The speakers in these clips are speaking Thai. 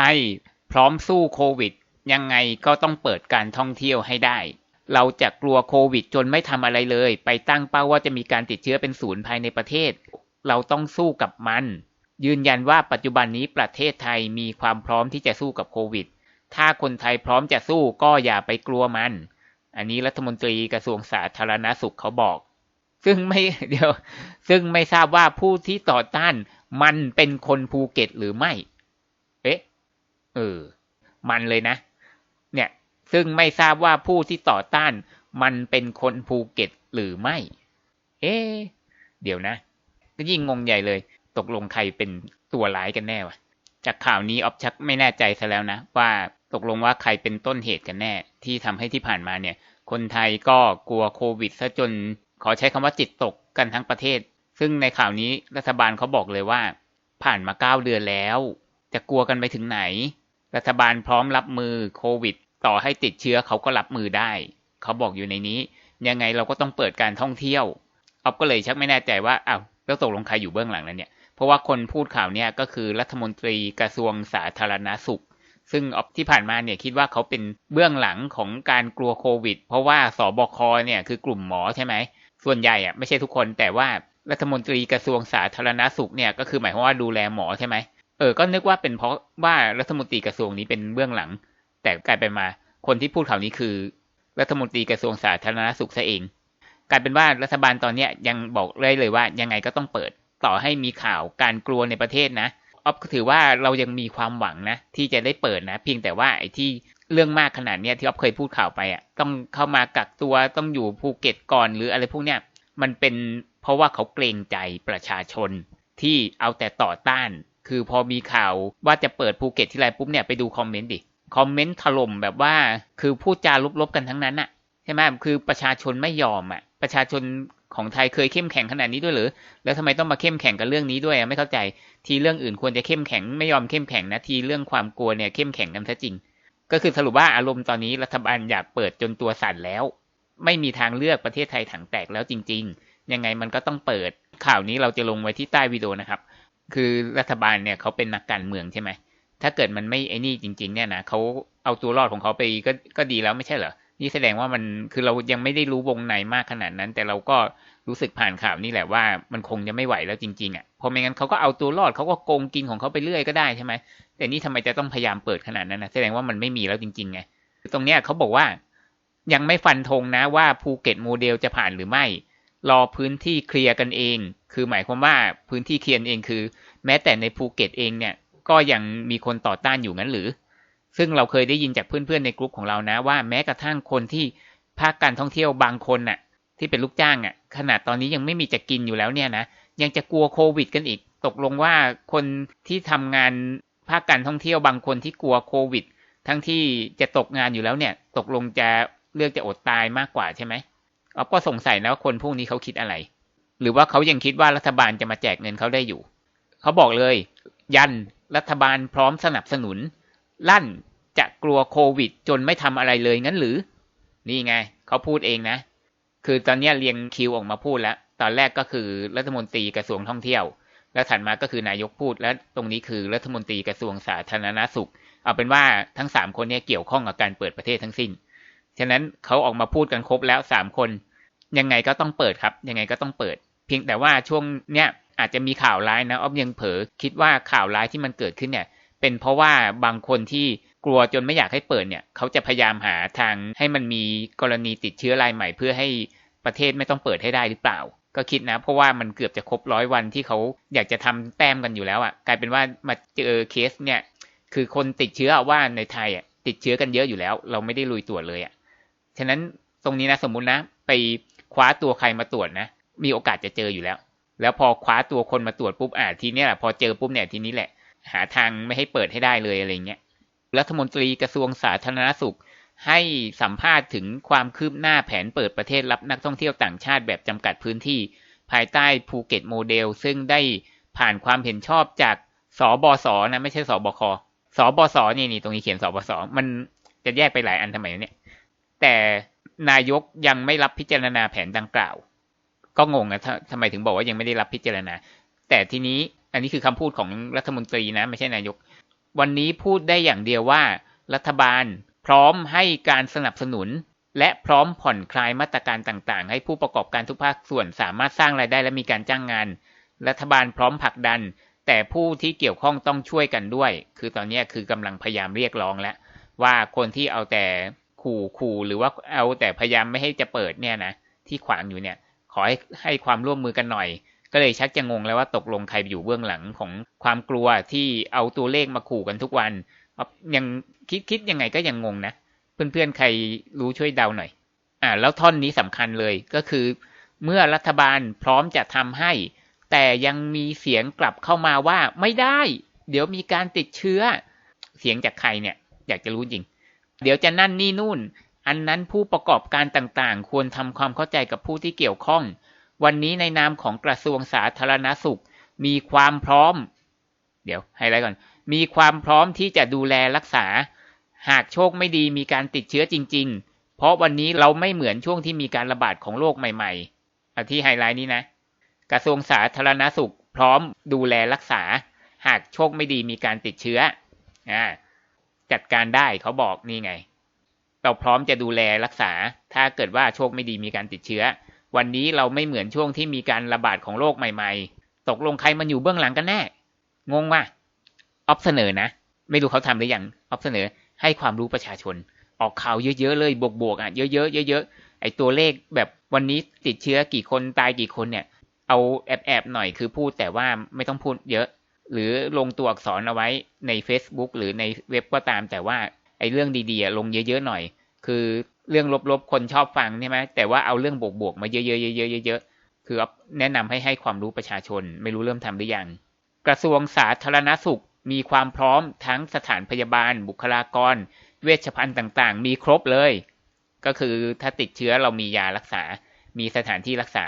ทยพร้อมสู้โควิด ยังไงก็ต้องเปิดการท่องเที่ยวให้ได้ เราจะกลัวโควิด จนไม่ทำอะไรเลย ไปตั้งเป้าว่าจะมีการติดเชื้อเป็นศูนย์ภายในประเทศ เราต้องสู้กับมัน ยืนยันว่าปัจจุบันนี้ประเทศไทยมีความพร้อมที่จะสู้กับโควิด ถ้าคนไทยพร้อมจะสู้ก็อย่าไปกลัวมัน อันนี้รัฐมนตรีกระทรวงสาธารณสุขเขาบอก ซึ่งไม่เดี๋ยว ซึ่งไม่ทราบว่าผู้ที่ต่อต้านมันเป็นคนภูเก็ตหรือไม่ เออ มันเลยนะ เนี่ย ซึ่งไม่ทราบว่าผู้ที่ต่อต้านมันเป็นคนภูเก็ตหรือไม่ เอ๊เดี๋ยวนะ ก็ยิ่งงงใหญ่เลย ตกลงใครเป็นตัวร้ายกันแน่วะ จากข่าวนี้ออฟชักไม่แน่ใจซะแล้วนะ ว่าตกลงว่าใครเป็นต้นเหตุกันแน่ ที่ทำให้ที่ผ่านมาเนี่ย คนไทยก็กลัวโควิดซะจน ขอใช้คำว่าจิตตกกันทั้งประเทศ ซึ่งในข่าวนี้รัฐบาลเขาบอกเลยว่า ผ่านมาเก้าเดือนแล้ว จะกลัวกันไปถึงไหน รัฐบาลพร้อมรับมือโควิด ต่อให้ติดเชื้อเขาก็รับมือได้ เขาบอกอยู่ในนี้ ยังไงเราก็ต้องเปิดการท่องเที่ยวออฟก็เลยชักไม่แน่ใจว่าอ้าวแล้วตกลงใครอยู่เบื้องหลังนั้นเนี่ย เพราะว่าคนพูดข่าวเนี่ยก็คือรัฐมนตรีกระทรวงสาธารณาสุข ซึ่งออฟที่ผ่านมาเนี่ยคิดว่าเขาเป็นเบื้องหลังของการกลัวโควิด เพราะว่าสบคเนี่ยคือกลุ่มหมอใช่ไหม ส่วนใหญ่อะไม่ใช่ทุกคนแต่ว่ารัฐมนตรีกระทรวงสาธารณาสุขเนี่ยก็คือหมายความว่าดูแลหมอใช่ไหม เออ ก็นึกว่าเป็นเพราะว่ารัฐมนตรีกระทรวงนี้เป็นเบื้องหลัง แต่กลายไปมา คนที่พูดข่าวนี้คือ รัฐมนตรีกระทรวงสาธารณสุขซะเอง กลายเป็นว่ารัฐบาลตอนเนี้ยยังบอกเลยเลยว่ายังไงก็ต้องเปิด ต่อให้มีข่าวการกลัวในประเทศนะออฟถือว่าเรายังมีความหวังนะ ที่จะได้เปิดนะ เพียงแต่ว่าไอ้ที่เรื่องมากขนาดเนี้ยที่ออฟเคยพูดข่าวไปอะต้องเข้ามากักตัวต้องอยู่ภูเก็ตก่อนหรืออะไรพวกเนี้ยมันเป็นเพราะว่าเขาเกรงใจประชาชนที่เอาแต่ต่อต้าน คือพอมีข่าวว่าจะเปิดภูเก็ตที่ไรปุ๊บเนี่ยไปดูคอมเมนต์ดิ คอมเมนต์ถล่มแบบว่าคือพูดจาลบๆกันทั้งนั้นอะใช่ไหมคือประชาชนไม่ยอมอะประชาชนของไทยเคยเข้มแข็งขนาดนี้ด้วยหรือ แล้วทำไมต้องมาเข้มแข็งกับเรื่องนี้ด้วยไม่เข้าใจ ทีเรื่องอื่นควรจะเข้มแข็งไม่ยอมเข้มแข็งนะทีเรื่องความกลัวเนี่ยเข้มแข็งกันซะจริง ก็คือสรุปว่าอารมณ์ตอนนี้รัฐบาลอยากเปิดจนตัวสั่นแล้ว ไม่มีทางเลือกประเทศไทยถังแตกแล้วจริง ๆ ยังไงมันก็ต้องเปิดข่าวนี้เราจะลงไว้ที่ใต้วิดีโอนะครับ คือรัฐบาลเนี่ยเขาเป็นนักการเมืองใช่ไหมถ้าเกิดมันไม่ไอ้นี่จริง ๆ เนี่ยนะเขาเอาตัวรอดของเขาไปก็ก็ดีแล้วไม่ใช่เหรอนี่แสดงว่ามันคือเรายังไม่ได้รู้วงในมากขนาดนั้น แต่เราก็รู้สึกผ่านข่าวนี่แหละว่ามันคงจะไม่ไหวแล้วจริงๆอะเพราะไม่งั้นเขาก็เอาตัวรอดเขาก็โกงกินของเขาไปเรื่อยก็ได้ใช่ไหมแต่นี่ทำไมจะต้องพยายามเปิดขนาดนั้นนะแสดงว่ามันไม่มีแล้วจริงๆไงตรงเนี้ยเขาบอกว่ายังไม่ฟันธงนะว่าภูเก็ตโมเดลจะผ่านหรือไม่ รอพื้นที่เคลียร์กันเอง คือหมายความว่าพื้นที่เคลียร์เองคือ แม้แต่ในภูเก็ตเองเนี่ย ก็ยังมีคนต่อต้านอยู่งั้นหรือ ซึ่งเราเคยได้ยินจากเพื่อนๆในกลุ่มของเรานะว่าแม้กระทั่งคนที่ภาคการท่องเที่ยวบางคนน่ะ ที่เป็นลูกจ้างอะ ขนาดตอนนี้ยังไม่มีจะกินอยู่แล้วเนี่ยนะ ยังจะกลัวโควิด กันอีก ตกลงว่าคนที่ทำงานภาคการท่องเที่ยวบางคนที่กลัวโควิด ทั้งที่จะตกงานอยู่แล้วเนี่ย ตกลงจะเลือกจะอดตายมากกว่าใช่ไหม อ๊อฟก็สงสัยนะว่าคนพวกนี้เขาคิดอะไร หรือว่าเขายังคิดว่ารัฐบาลจะมาแจกเงินเขาได้อยู่ เขาบอกเลย ยันรัฐบาลพร้อมสนับสนุน ลั่นจะกลัวโควิด จนไม่ทำอะไรเลยงั้นหรือ นี่ไง เขาพูดเองนะ คือตอนนี้เรียงคิวออกมาพูดแล้ว ตอนแรกก็คือรัฐมนตรีกระทรวงท่องเที่ยว แล้วถัดมาก็คือนายกพูด และตรงนี้คือรัฐมนตรีกระทรวงสาธารณสุข เอาเป็นว่าทั้งสามคนนี้เกี่ยวข้องกับการเปิดประเทศทั้งสิ้น ฉะนั้นเขาออกมาพูดกันครบแล้วสามคน ยังไงก็ต้องเปิดครับ ยังไงก็ต้องเปิด เพียงแต่ว่าช่วงเนี้ยอาจจะมีข่าวร้ายนะอ้อมยังเผลอคิดว่าข่าวร้ายที่มันเกิดขึ้นเนี่ย เป็นเพราะว่าบางคนที่กลัวจนไม่อยากให้เปิดเนี่ย เขาจะพยายามหาทางให้มันมีกรณีติดเชื้อรายใหม่ เพื่อให้ประเทศไม่ต้องเปิดให้ได้หรือเปล่า ก็คิดนะ เพราะว่ามันเกือบจะครบร้อยวันที่เขาอยากจะทำแต้มกันอยู่แล้วอะ่ะ กลายเป็นว่ามาเจอเคสเนี่ย คือคนติดเชื้อว่าในไทยอะติดเชื้อกันเยอะอยู่แล้ว เราไม่ได้ลุยตรวจเลยอะ ฉะนั้นตรงนี้นะสมมุตินะ ไปคว้าตัวใครมาตรวจนะ มีโอกาสจะเจออยู่แล้ว แล้วพอคว้าตัวคนมาตรวจปุ๊บอ่าทีนี้แหละพอเจอปุ๊บเนี่ยทีนี้แหละ หาทางไม่ให้เปิดให้ได้เลยอะไรเงี้ยรัฐมนตรีกระทรวงสาธารณสุข ให้สัมภาษณ์ถึงความคืบหน้าแผนเปิดประเทศรับนักท่องเที่ยวต่างชาติแบบจำกัดพื้นที่ ภายใต้ภูเก็ตโมเดล ซึ่งได้ผ่านความเห็นชอบจากสบสนะไม่ใช่สบคสบสนี่นี่ตรงนี้เขียนสบสมันจะแยกไปหลายอันทำไมเนี่ย แต่นายกยังไม่รับพิจารณาแผนดังกล่าว ก็งงนะทำไมถึงบอกว่ายังไม่ได้รับพิจารณา แต่ทีนี้อันนี้คือคำพูดของรัฐมนตรีนะ ไม่ใช่นายก วันนี้พูดได้อย่างเดียวว่า รัฐบาลพร้อมให้การสนับสนุน และพร้อมผ่อนคลายมาตรการต่างๆ ให้ผู้ประกอบการทุกภาคส่วนสามารถสร้างรายได้และมีการจ้างงาน รัฐบาลพร้อมผลักดัน แต่ผู้ที่เกี่ยวข้องต้องช่วยกันด้วย คือตอนนี้คือกำลังพยายามเรียกร้องแล้วว่าคนที่เอาแต่ ขู่ขู่หรือว่าเอาแต่พยายามไม่ให้จะเปิดเนี่ยนะที่ขวางอยู่เนี่ย ขอให้ให้ความร่วมมือกันหน่อย ก็เลยชักจะงงแล้วว่าตกลงใครอยู่เบื้องหลังของความกลัวที่เอาตัวเลขมาขู่กันทุกวันยังคิดคิดยังไงก็ยังงงนะเพื่อนๆใครรู้ช่วยเดาหน่อย อ่า แล้วท่อนนี้สำคัญเลยก็คือ เมื่อรัฐบาลพร้อมจะทำให้ แต่ยังมีเสียงกลับเข้ามาว่าไม่ได้ เดี๋ยวมีการติดเชื้อ เสียงจากใครเนี่ย อยากจะรู้จริง เดี๋ยวจะนั่นนี่นู่น อันนั้นผู้ประกอบการต่างๆ ควรทำความเข้าใจกับผู้ที่เกี่ยวข้อง วันนี้ในนามของกระทรวงสาธารณสุข มีความพร้อม เดี๋ยวให้ไรก่อน มีความพร้อมที่จะดูแลรักษา หากโชคไม่ดีมีการติดเชื้อจริง ๆ เพราะวันนี้เราไม่เหมือนช่วงที่มีการระบาดของโรคใหม่ๆอที่ไฮไลท์นี้นะ กระทรวงสาธารณสุข พร้อมดูแลรักษา หากโชคไม่ดีมีการติดเชื้ออ่า จัดการได้เขาบอกนี่ไง เราพร้อมจะดูแลรักษา ถ้าเกิดว่าโชคไม่ดีมีการติดเชื้อ วันนี้เราไม่เหมือนช่วงที่มีการระบาดของโรคใหม่ๆ ตกลงใครมันอยู่เบื้องหลังกันแน่ งงว่ะออฟเสนอนะ ไม่รู้เขาทำหรือยังออฟเสนอให้ความรู้ประชาชน ออกข่าวเยอะๆเลยบวกๆอะเยอะๆเยอะๆไอตัวเลขแบบวันนี้ติดเชื้อกี่คนตายกี่คนเนี่ย เอาแอบๆหน่อยคือพูดแต่ว่าไม่ต้องพูดเยอะ หรือลงตัวอักษรเอาไว้ใน Facebook หรือในเว็บก็ตามแต่ว่าไอ้เรื่องดีๆลงเยอะๆหน่อย คือเรื่องลบๆคนชอบฟังใช่ไหมแต่ว่าเอาเรื่องบวกๆมาเยอะๆเยอะๆเยอะๆคือแนะนำให้ให้ความรู้ประชาชน ไม่รู้เริ่มทำหรือยังกระทรวงสาธารณสุขมีความพร้อมทั้งสถานพยาบาล บุคลากร เวชภัณฑ์ต่างๆ มีครบเลย ก็คือถ้าติดเชื้อเรามียารักษา มีสถานที่รักษา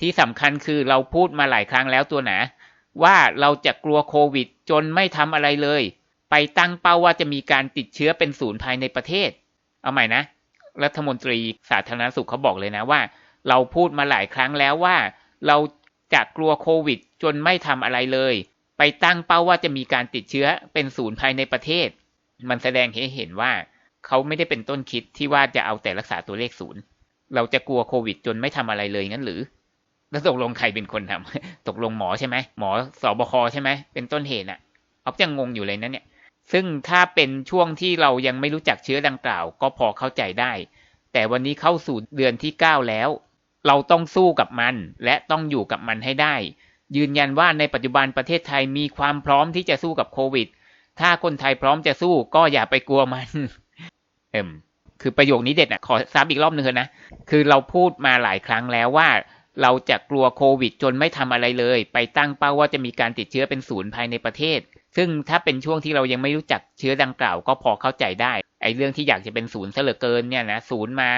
ที่สำคัญคือเราพูดมาหลายครั้งแล้วตัวหนา ว่าเราจะกลัวโควิด จนไม่ทำอะไรเลย ไปตั้งเป้าว่าจะมีการติดเชื้อเป็นศูนย์ภายในประเทศ เอาใหม่นะ รัฐมนตรีสาธารณสุขเขาบอกเลยนะว่า เราพูดมาหลายครั้งแล้วว่า เราจะกลัวโควิด จนไม่ทำอะไรเลย ไปตั้งเป้าว่าจะมีการติดเชื้อเป็นศูนย์ภายในประเทศ มันแสดงให้เห็นว่าเขาไม่ได้เป็นต้นคิดที่ว่าจะเอาแต่รักษาตัวเลขศูนย์เราจะกลัวโควิด จนไม่ทำอะไรเลยงั้นหรือ แล้วตกลงใครเป็นคนทำตกลงหมอใช่ไหมหมอสอบคใช่ไหมเป็นต้นเหตุอะออฟยังงงอยู่เลยนะเนี่ย ซึ่งถ้าเป็นช่วงที่เรายังไม่รู้จักเชื้อดังกล่าว ก็พอเข้าใจได้ แต่วันนี้เข้าสู่เดือนที่ 9 แล้ว เราต้องสู้กับมัน และต้องอยู่กับมันให้ได้ ยืนยันว่าในปัจจุบันประเทศไทยมีความพร้อมที่จะสู้กับโควิด ถ้าคนไทยพร้อมจะสู้ก็อย่าไปกลัวมัน เอ็มคือประโยคนี้เด็ดอะ ขอซ้ำอีกรอบนึงเถอะนะ คือเราพูดมาหลายครั้งแล้วว่า เราจะกลัวโควิด จนไม่ทำอะไรเลย ไปตั้งเป้าว่าจะมีการติดเชื้อเป็นศูนย์ภายในประเทศ ซึ่งถ้าเป็นช่วงที่เรายังไม่รู้จักเชื้อดังกล่าวก็พอเข้าใจได้ ไอ้เรื่องที่อยากจะเป็นศูนย์เสลอเกินเนี่ยนะศูนย์มา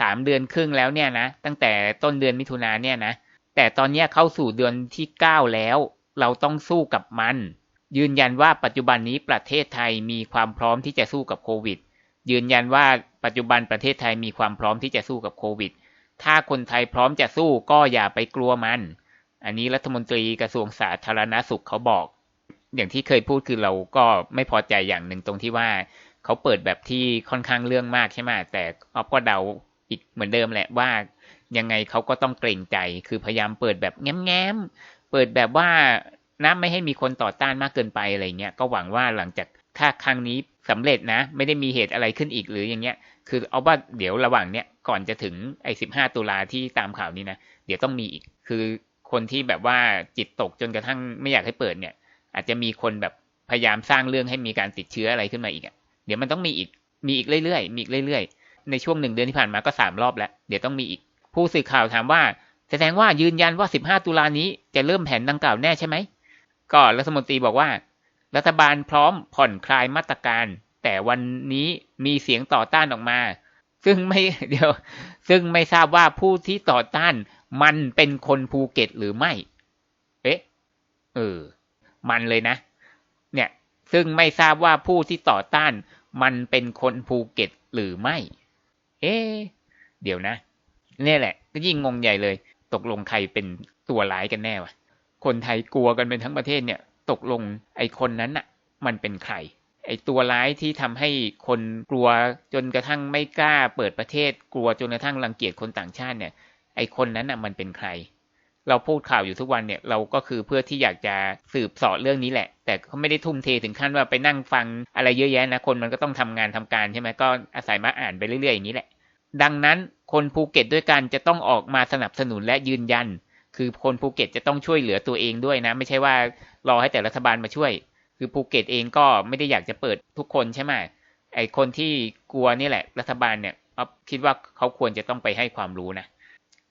สามเดือนครึ่งแล้วเนี่ยนะตั้งแต่ต้นเดือนมิถุนาเนี่ยนะแต่ตอนนี้เข้าสู่เดือนที่9แล้ว เราต้องสู้กับมัน ยืนยันว่าปัจจุบันนี้ประเทศไทยมีความพร้อมที่จะสู้กับโควิด ยืนยันว่าปัจจุบันประเทศไทยมีความพร้อมที่จะสู้กับโควิด ถ้าคนไทยพร้อมจะสู้ก็อย่าไปกลัวมัน อันนี้รัฐมนตรีกระทรวงสาธารณาสุขเขาบอก อย่างที่เคยพูดคือเราก็ไม่พอใจอย่างหนึ่งตรงที่ว่าเขาเปิดแบบที่ค่อนข้างเรื่องมากใช่ไหมแต่ออฟก็เดาอีกเหมือนเดิมแหละว่ายังไงเขาก็ต้องเกรงใจ คือพยายามเปิดแบบแง้มๆ เปิดแบบว่านะไม่ให้มีคนต่อต้านมากเกินไปอะไรเงี้ย ก็หวังว่าหลังจากถ้าครั้งนี้ สำเร็จนะ ไม่ได้มีเหตุอะไรขึ้นอีกหรืออย่างเงี้ย คือเอาว่าเดี๋ยวระหว่างเนี้ยก่อนจะถึงไอ้สิบห้าตุลาที่ตามข่าวนี้นะเดี๋ยวต้องมีอีกคือคนที่แบบว่าจิตตกจนกระทั่งไม่อยากให้เปิดเนี่ย อาจจะมีคนแบบพยายามสร้างเรื่องให้มีการติดเชื้ออะไรขึ้นมาอีกอะเดี๋ยวมันต้องมีอีกมีอีกเรื่อยๆมีอีกเรื่อยๆ ในช่วงหนึ่งเดือนที่ผ่านมาก็สามรอบแล้ว เดี๋ยวต้องมีอีก ผู้สื่อข่าวถามว่า แสดงว่ายืนยันว่า 15 ตุลานี้จะเริ่มแผนดังกล่าวแน่ใช่ไหม ก็รัฐมนตรีบอกว่า รัฐบาลพร้อมผ่อนคลายมาตรการ แต่วันนี้มีเสียงต่อต้านออกมา ซึ่งไม่เดี๋ยว ซึ่งไม่ทราบว่าผู้ที่ต่อต้านมันเป็นคนภูเก็ตหรือไม่ เอ๊ะ เออ มันเลยนะ เนี่ย ซึ่งไม่ทราบว่าผู้ที่ต่อต้าน มันเป็นคนภูเก็ตหรือไม่ เอ๊ะ เดี๋ยวนะ เนี่ยแหละ ก็ยิ่งงงใหญ่เลย ตกลงใครเป็นตัวร้ายกันแน่วะ คนไทยกลัวกันเป็นทั้งประเทศเนี่ย ตกลงไอ้คนนั้นน่ะมันเป็นใคร ไอตัวร้ายที่ทำให้คนกลัวจนกระทั่งไม่กล้าเปิดประเทศ กลัวจนกระทั่งรังเกียจคนต่างชาติเนี่ย ไอคนนั้นน่ะมันเป็นใคร เราพูดข่าวอยู่ทุกวันเนี่ยเราก็คือเพื่อที่อยากจะสืบสอดเรื่องนี้แหละ แต่เขาไม่ได้ทุ่มเทถึงขั้นว่าไปนั่งฟังอะไรเยอะแยะนะคนมันก็ต้องทำงานทำการใช่ไหมก็อาศัยมาอ่านไปเรื่อยๆอย่างนี้แหละ ดังนั้นคนภูเก็ตด้วยกันจะต้องออกมาสนับสนุนและยืนยัน คือคนภูเก็ตจะต้องช่วยเหลือตัวเองด้วยนะ ไม่ใช่ว่า รอให้แต่รัฐบาลมาช่วย คือภูเก็ตเองก็ไม่ได้อยากจะเปิดทุกคนใช่ไหมไอคนที่กลัวนี่แหละ รัฐบาลเนี่ยคิดว่าเขาควรจะต้องไปให้ความรู้นะ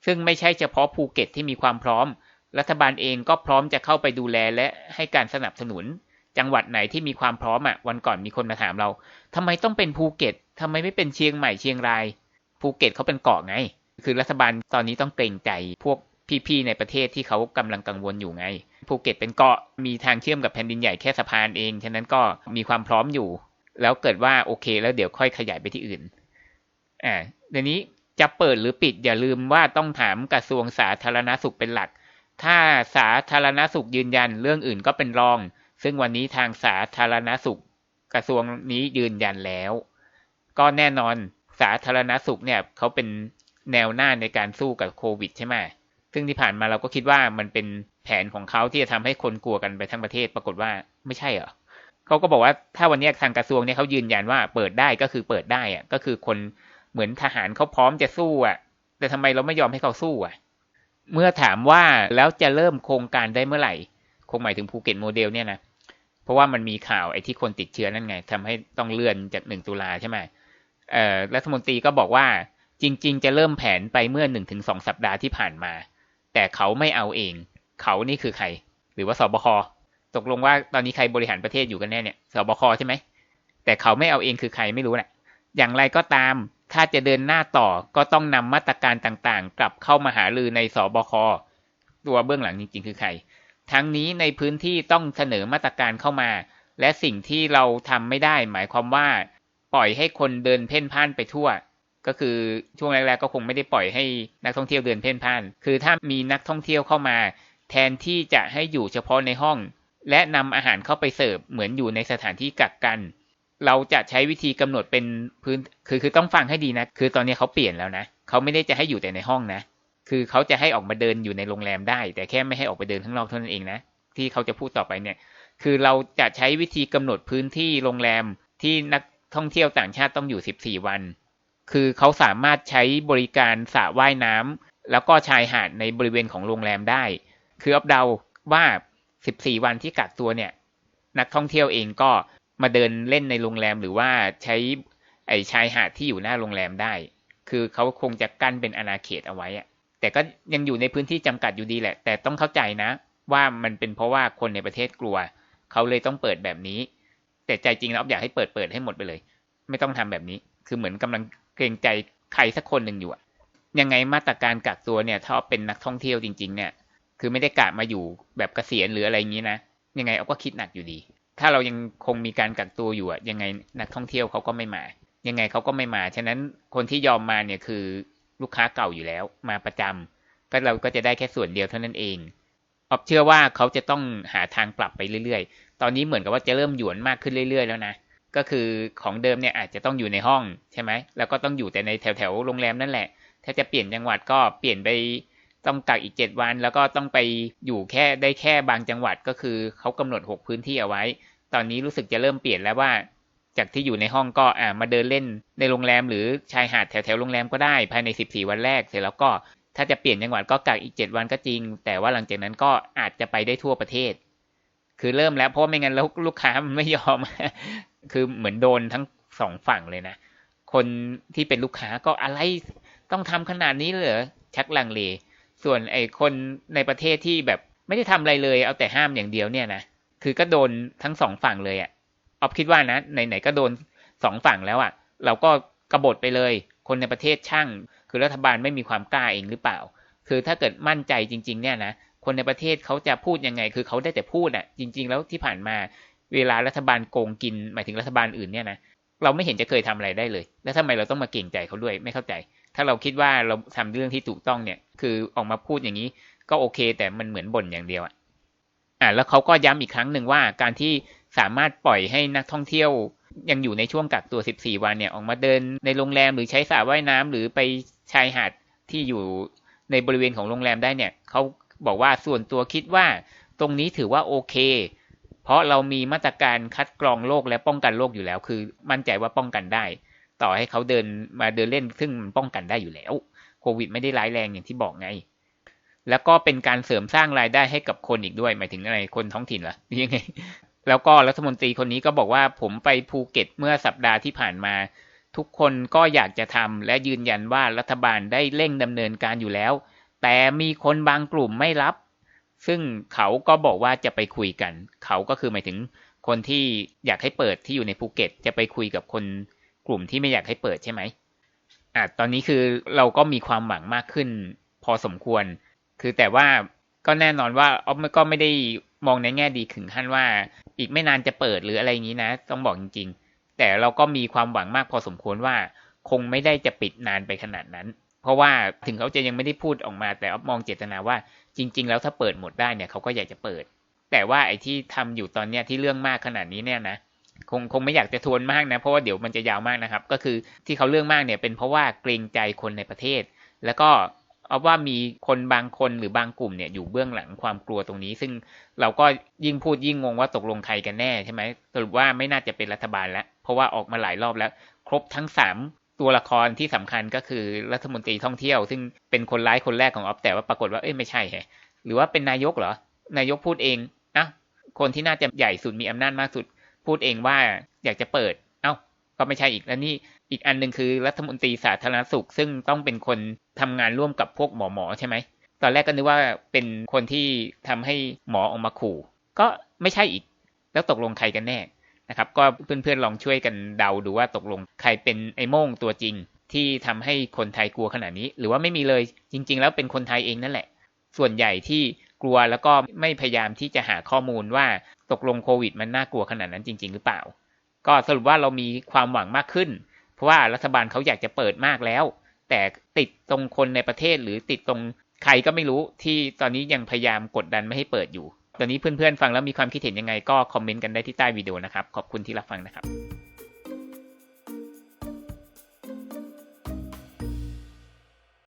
ซึ่งไม่ใช่เฉพาะภูเก็ตที่มีความพร้อม รัฐบาลเองก็พร้อมจะเข้าไปดูแลและให้การสนับสนุน จังหวัดไหนที่มีความพร้อมอะวันก่อนมีคนมาถามเราทำไมต้องเป็นภูเก็ตทำไมไม่เป็นเชียงใหม่เชียงราย ภูเก็ตเขาเป็นเกาะไง คือรัฐบาลตอนนี้ต้องเกรงใจพวกพี่ๆในประเทศที่เขากำลังกังวลอยู่ไง ภูเก็ตเป็นเกาะมีทางเชื่อมกับแผ่นดินใหญ่แค่สะพานเอง ฉะนั้นก็มีความพร้อมอยู่ แล้วเกิดว่าโอเค แล้วเดี๋ยวค่อยขยายไปที่อื่น อ่าเดี๋ยวนี้จะเปิดหรือปิดอย่าลืมว่าต้องถามกระทรวงสาธารณสุขเป็นหลัก ถ้าสาธารณสุขยืนยันเรื่องอื่นก็เป็นรอง ซึ่งวันนี้ทางสาธารณสุข กระทรวงนี้ยืนยันแล้ว ก็แน่นอนสาธารณสุขเนี่ยเขาเป็นแนวหน้าในการสู้กับโควิดใช่ไหม ซึ่งที่ผ่านมาเราก็คิดว่ามันเป็นแผนของเขาที่จะทำให้คนกลัวกันไปทั้งประเทศ ปรากฏว่าไม่ใช่เหรอเขาก็บอกว่าถ้าวันนี้ทางกระทรวงเนี่ยเขายืนยันว่าเปิดได้ก็คือเปิดได้อะก็คือคนเหมือนทหารเขาพร้อมจะสู้อะ แต่ทำไมเราไม่ยอมให้เขาสู้อะ เมื่อถามว่าแล้วจะเริ่มโครงการได้เมื่อไหร่ คงหมายถึงภูเก็ตโมเดลเนี่ยนะเพราะว่ามันมีข่าวไอ้ที่คนติดเชื้อนั่นไงทำให้ต้องเลื่อนจากหนึ่งตุลาใช่ไหมเอ่อรัฐมนตรีก็บอกว่าจริง ๆ จะเริ่มแผนไปเมื่อหนึ่งถึงสองสัปดาห์ที่ผ่านมา แต่เขาไม่เอาเอง เขานี่คือใคร หรือว่าสบคตกลงว่าตอนนี้ใครบริหารประเทศอยู่กันแน่เนี่ยสบคใช่ไหมแต่เขาไม่เอาเองคือใครไม่รู้แหละอย่างไรก็ตามถ้าจะเดินหน้าต่อก็ต้องนำมาตรการต่างๆ กลับเข้ามาหาลือในสบคตัวเบื้องหลังจริงๆ คือใคร ทั้งนี้ในพื้นที่ต้องเสนอมาตรการเข้ามา และสิ่งที่เราทำไม่ได้ หมายความว่า ปล่อยให้คนเดินเพ่นพ่านไปทั่ว ก็คือช่วงแรกๆก็คงไม่ได้ปล่อยให้นักท่องเที่ยวเดินเพ่นพ่าน คือถ้ามีนักท่องเที่ยวเข้ามา แทนที่จะให้อยู่เฉพาะในห้อง และนำอาหารเข้าไปเสิร์ฟเหมือนอยู่ในสถานที่กักกัน เราจะใช้วิธีกำหนดเป็นพื้น คือคือต้องฟังให้ดีนะ คือตอนนี้เขาเปลี่ยนแล้วนะ เขาไม่ได้จะให้อยู่แต่ในห้องนะ คือเขาจะให้ออกมาเดินอยู่ในโรงแรมได้ แต่แค่ไม่ให้ออกไปเดินข้างนอกเท่านั้นเองนะ ที่เขาจะพูดต่อไปเนี่ย คือเราจะใช้วิธีกำหนดพื้นที่โรงแรมที่นักท่องเที่ยวต่างชาติต้องอยู่ 14 วัน คือเขาสามารถใช้บริการสระว่ายน้ำแล้วก็ชายหาดในบริเวณของโรงแรมได้ คืออัปเดาว่า 14 วันที่กักตัวเนี่ย นักท่องเที่ยวเองก็มาเดินเล่นในโรงแรมหรือว่าใช้ไอชายหาดที่อยู่หน้าโรงแรมได้ คือเขาคงจะกั้นเป็นอาณาเขตเอาไว้อะแต่ก็ยังอยู่ในพื้นที่จำกัดอยู่ดีแหละ แต่ต้องเข้าใจนะ ว่ามันเป็นเพราะว่าคนในประเทศกลัว เขาเลยต้องเปิดแบบนี้ แต่ใจจริงแล้วอยากให้เปิดเปิดให้หมดไปเลย ไม่ต้องทำแบบนี้ คือเหมือนกำลัง เกรงใจใครสักคนหนึ่งอยู่อะยังไงมาตรการกักตัวเนี่ย ถ้าเป็นนักท่องเที่ยวจริง ๆ เนี่ย คือไม่ได้กะมาอยู่แบบเกษียณหรืออะไรอย่างนี้นะยังไงเอาก็คิดหนักอยู่ดี ถ้าเรายังคงมีการกักตัวอยู่อะยังไงนักท่องเที่ยวเขาก็ไม่มา ยังไงเขาก็ไม่มา ฉะนั้นคนที่ยอมมาเนี่ยคือลูกค้าเก่าอยู่แล้ว มาประจำก็เราก็จะได้แค่ส่วนเดียวเท่านั้นเองออบเชื่อว่าเขาจะต้องหาทางปรับไปเรื่อยๆ ตอนนี้เหมือนกับว่าจะเริ่มหยวนมากขึ้นเรื่อยๆ แล้วนะ ก็คือของเดิมเนี่ยอาจจะต้องอยู่ในห้องใช่ไหมแล้วก็ต้องอยู่แต่ในแถวๆโรงแรมนั่นแหละ ถ้าจะเปลี่ยนจังหวัดก็เปลี่ยนไปต้องกักอีกเจ็ดวัน แล้วก็ต้องไปอยู่แค่ได้แค่บางจังหวัดก็คือเขากำหนดหกพื้นที่เอาไว้ ตอนนี้รู้สึกจะเริ่มเปลี่ยนแล้วว่า จากที่อยู่ในห้องก็อ่ามาเดินเล่นในโรงแรมหรือชายหาดแถวแถวโรงแรมก็ได้ภายในสิบสี่วันแรกเสร็จแล้วก็ถ้าจะเปลี่ยนจังหวัดก็กักอีกเจ็ดวันก็จริง แต่ว่าหลังจากนั้นก็อาจจะไปได้ทั่วประเทศ คือเริ่มแล้วเพราะไม่งั้นแล้วลูกค้ามันไม่ยอม คือเหมือนโดนทั้งสองฝั่งเลยนะ คนที่เป็นลูกค้าก็อะไรต้องทำขนาดนี้เลยเหรอชักลังเล ส่วนไอ้คนในประเทศที่แบบไม่ได้ทำอะไรเลย เอาแต่ห้ามอย่างเดียวเนี่ยนะ คือก็โดนทั้งสองฝั่งเลยอะ่ะออฟคิดว่านะไหนๆก็โดนสองฝั่งแล้วอะ่ะ เราก็กระบฏไปเลย คนในประเทศช่าง คือรัฐบาลไม่มีความกล้าเองหรือเปล่า คือถ้าเกิดมั่นใจจริง ๆ เนี่ยนะ คนในประเทศเขาจะพูดยังไง คือเขาได้แต่พูดอะ่ะ จริง ๆ แล้วที่ผ่านมาเวลารัฐบาลโกงกินหมายถึงรัฐบาลอื่นเนี่ยนะเราไม่เห็นจะเคยทำอะไรได้เลย แล้วทำไมเราต้องมาเก่งใจเขาด้วยไม่เข้าใจ ถ้าเราคิดว่าเราทำเรื่องที่ถูกต้องเนี่ย คือออกมาพูดอย่างนี้ ก็โอเค แต่มันเหมือนบ่นอย่างเดียวอะอ่าแล้วเขาก็ย้ำอีกครั้งหนึ่งว่าการที่สามารถปล่อยให้นักท่องเที่ยวยังอยู่ในช่วงกักตัว 14 วันเนี่ย ออกมาเดินในโรงแรมหรือใช้สระว่ายน้ำหรือไปชายหาดที่อยู่ในบริเวณของโรงแรมได้เนี่ยเขา บอกว่าส่วนตัวคิดว่าตรงนี้ถือว่าโอเค เพราะเรามีมาตรการคัดกรองโรคและป้องกันโรคอยู่แล้ว คือ มั่นใจว่าป้องกันได้ ต่อให้เขาเดินมาเดินเล่น ซึ่งมันป้องกันได้อยู่แล้ว โควิดไม่ได้ร้ายแรงอย่างที่บอกไง แล้วก็เป็นการเสริมสร้างรายได้ให้กับคนอีกด้วย หมายถึงอะไรคนท้องถิ่นเหรอหรือยังไง แล้วก็รัฐมนตรีคนนี้ก็บอกว่าผมไปภูเก็ตเมื่อสัปดาห์ที่ผ่านมา ทุกคนก็อยากจะทำและยืนยันว่ารัฐบาลได้เร่งดำเนินการอยู่แล้ว แต่มีคนบางกลุ่มไม่รับ ซึ่งเขาก็บอกว่าจะไปคุยกัน เขาก็คือหมายถึงคนที่อยากให้เปิดที่อยู่ในภูเก็ต จะไปคุยกับคนกลุ่มที่ไม่อยากให้เปิดใช่ไหมอะตอนนี้คือเราก็มีความหวังมากขึ้น พอสมควร คือแต่ว่าก็แน่นอนว่าออฟก็ไม่ได้มองในแง่ดีถึงขั้นว่า อีกไม่นานจะเปิดหรืออะไรอย่างนี้นะ ต้องบอกจริง ๆ แต่เราก็มีความหวังมากพอสมควรว่า คงไม่ได้จะปิดนานไปขนาดนั้น เพราะว่าถึงเขาจะยังไม่ได้พูดออกมาแต่ออฟมองเจตนาว่าจริง ๆ แล้วถ้าเปิดหมดได้เนี่ยเขาก็อยากจะเปิด แต่ว่าไอ้ที่ทำอยู่ตอนเนี้ยที่เรื่องมากขนาดนี้เนี่ยนะคงคงไม่อยากจะทวนมากนะเพราะว่าเดี๋ยวมันจะยาวมากนะครับ ก็คือที่เขาเรื่องมากเนี่ยเป็นเพราะว่าเกรงใจคนในประเทศ แล้วก็เอาว่ามีคนบางคนหรือบางกลุ่มเนี่ยอยู่เบื้องหลังความกลัวตรงนี้ ซึ่งเราก็ยิ่งพูดยิ่งงงว่าตกลงใครกันแน่ใช่ไหมสรุปว่าไม่น่าจะเป็นรัฐบาลแล้ว เพราะว่าออกมาหลายรอบแล้ว ครบทั้งสาม ตัวละครที่สำคัญก็คือรัฐมนตรีท่องเที่ยว ซึ่งเป็นคนร้ายคนแรกของออฟแต่ว่าปรากฏว่าเอ้ยไม่ใช่ฮะหรือว่าเป็นนายกเหรอ นายกพูดเองอะคนที่น่าจะใหญ่สุดมีอำนาจมากสุด พูดเองว่าอยากจะเปิด เอ้า ก็ไม่ใช่อีกแล้วนี่อีกอันหนึ่งคือรัฐมนตรีสาธารณสุข ซึ่งต้องเป็นคนทำงานร่วมกับพวกหมอหมอใช่ไหมตอนแรกก็นึกว่าเป็นคนที่ทำให้หมอออกมาขู่ ก็ไม่ใช่อีก แล้วตกลงใครกันแน่ นะครับ ก็เพื่อนๆลองช่วยกันเดาดูว่าตกลงใครเป็นไอ้โม่งตัวจริง ที่ทำให้คนไทยกลัวขนาดนี้ หรือว่าไม่มีเลยจริง ๆ แล้วเป็นคนไทยเองนั่นแหละ ส่วนใหญ่ที่กลัวแล้วก็ไม่พยายามที่จะหาข้อมูลว่าตกลงโควิด มันน่ากลัวขนาดนั้นจริง ๆ หรือเปล่า ก็สรุปว่าเรามีความหวังมากขึ้น เพราะว่ารัฐบาลเขาอยากจะเปิดมากแล้ว แต่ติดตรงคนในประเทศหรือติดตรงใครก็ไม่รู้ที่ตอนนี้ยังพยายามกดดันไม่ให้เปิดอยู่ ตอนนี้เพื่อนๆฟังแล้วมีความคิดเห็นยังไงก็คอมเมนต์กันได้ที่ใต้วิดีโอนะครับ ขอบคุณที่รับฟังนะครับ